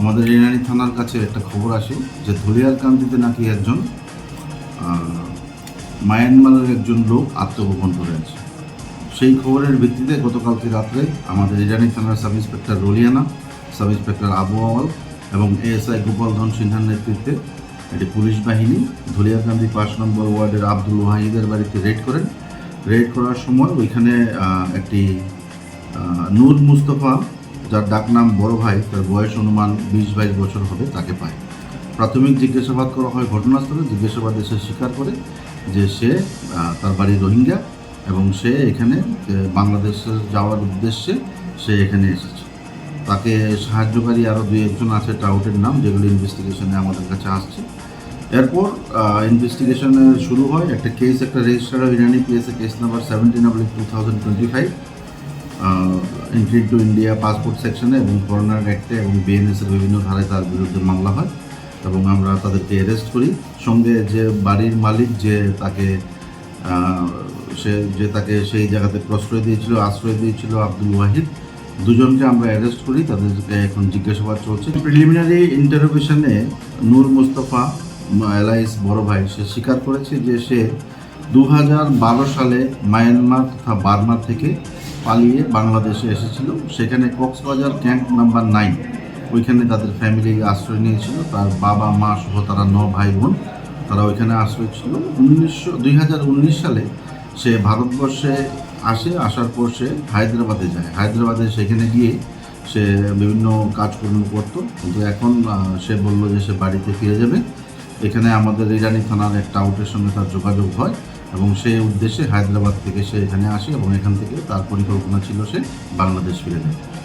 আমাদের রিনানি থানার কাছে একটা খবর আসে যে ধুলিয়ার কান্দিতে নাকি একজন মায়ানমারের একজন লোক আত্মগোপন করে আছে। সেই খবরের ভিত্তিতে গতকালকে রাত্রে আমাদের ইরানি থানার সাব ইন্সপেক্টর রোলিয়ানা, সাব ইন্সপেক্টর আবু আওয়াল এবং এএসআই গোপাল ধন সিনহার নেতৃত্বে একটি পুলিশ বাহিনী ধুলিয়াকান্দি পাঁচ নম্বর ওয়ার্ডের আব্দুল ওয়াহিদের বাড়িতে রেড করেন। রেড করার সময় ওইখানে একটি নূর মুস্তফা যার ডাকনাম বড় ভাই, তার বয়স অনুমান বিশ বাইশ বছর হবে, তাকে পায়। প্রাথমিক জিজ্ঞাসাবাদ করা হয় ঘটনাস্থলে, জিজ্ঞাসাবাদে সে স্বীকার করে যে সে তার বাড়ি রোহিঙ্গা এবং সে এখানে বাংলাদেশে যাওয়ার উদ্দেশ্যে সে এখানে এসেছে। তাকে সাহায্যকারী আরও দুই একজন আছে টাউটের নাম, যেগুলো ইনভেস্টিগেশনে আমাদের কাছে আসছে। এরপর ইনভেস্টিগেশনে শুরু হয়। একটা কেস একটা রেজিস্টার হয় Irani PSA case number seventeen oblique two thousand twenty five entry to India passport সেকশনে এবং ফরেনার অ্যাক্টে এবং বিএনএস এর বিভিন্ন ধারায় তার বিরুদ্ধে মামলা হয় এবং আমরা তাদেরকে অ্যারেস্ট করি। সঙ্গে যে বাড়ির মালিক যে তাকে সে, যে তাকে সেই জায়গাতে প্রশ্রয় দিয়েছিল, আশ্রয় দিয়েছিল আব্দুল ওয়াহিদ, দুজনকে আমরা অ্যারেস্ট করি, তাদেরকে এখন জিজ্ঞাসাবাদ চলছে। প্রিলিমিনারি ইন্টারোগেশনে নূর মুস্তফা এলাইস বড় ভাই, সে স্বীকার করেছে যে সে দু হাজার বারো সালে মায়ানমার তথা বার্মা থেকে পালিয়ে বাংলাদেশে এসেছিল। সেখানে কক্সবাজার ক্যাম্প নাম্বার নাইন, ওইখানে তাদের ফ্যামিলি আশ্রয় নিয়েছিল। তার বাবা, মা সহ তারা ন ভাই বোন, তারা ওইখানে আশ্রয় ছিল। উনিশশো, দুই সালে সে ভারতবর্ষে আসে, আসার পর সে হায়দ্রাবাদে যায়। হায়দ্রাবাদে সেখানে গিয়ে সে বিভিন্ন কাজকর্ম করতো। কিন্তু এখন সে বলল যে সে বাড়িতে ফিরে যাবে। এখানে আমাদের ইরানি থানার একটা আউটের সঙ্গে তার যোগাযোগ হয়। এবং সেই উদ্দেশ্যে হায়দ্রাবাদ থেকে সে এখানে আসে এবং এখান থেকে তার পরিকল্পনা ছিল সে বাংলাদেশ ফিরে যায়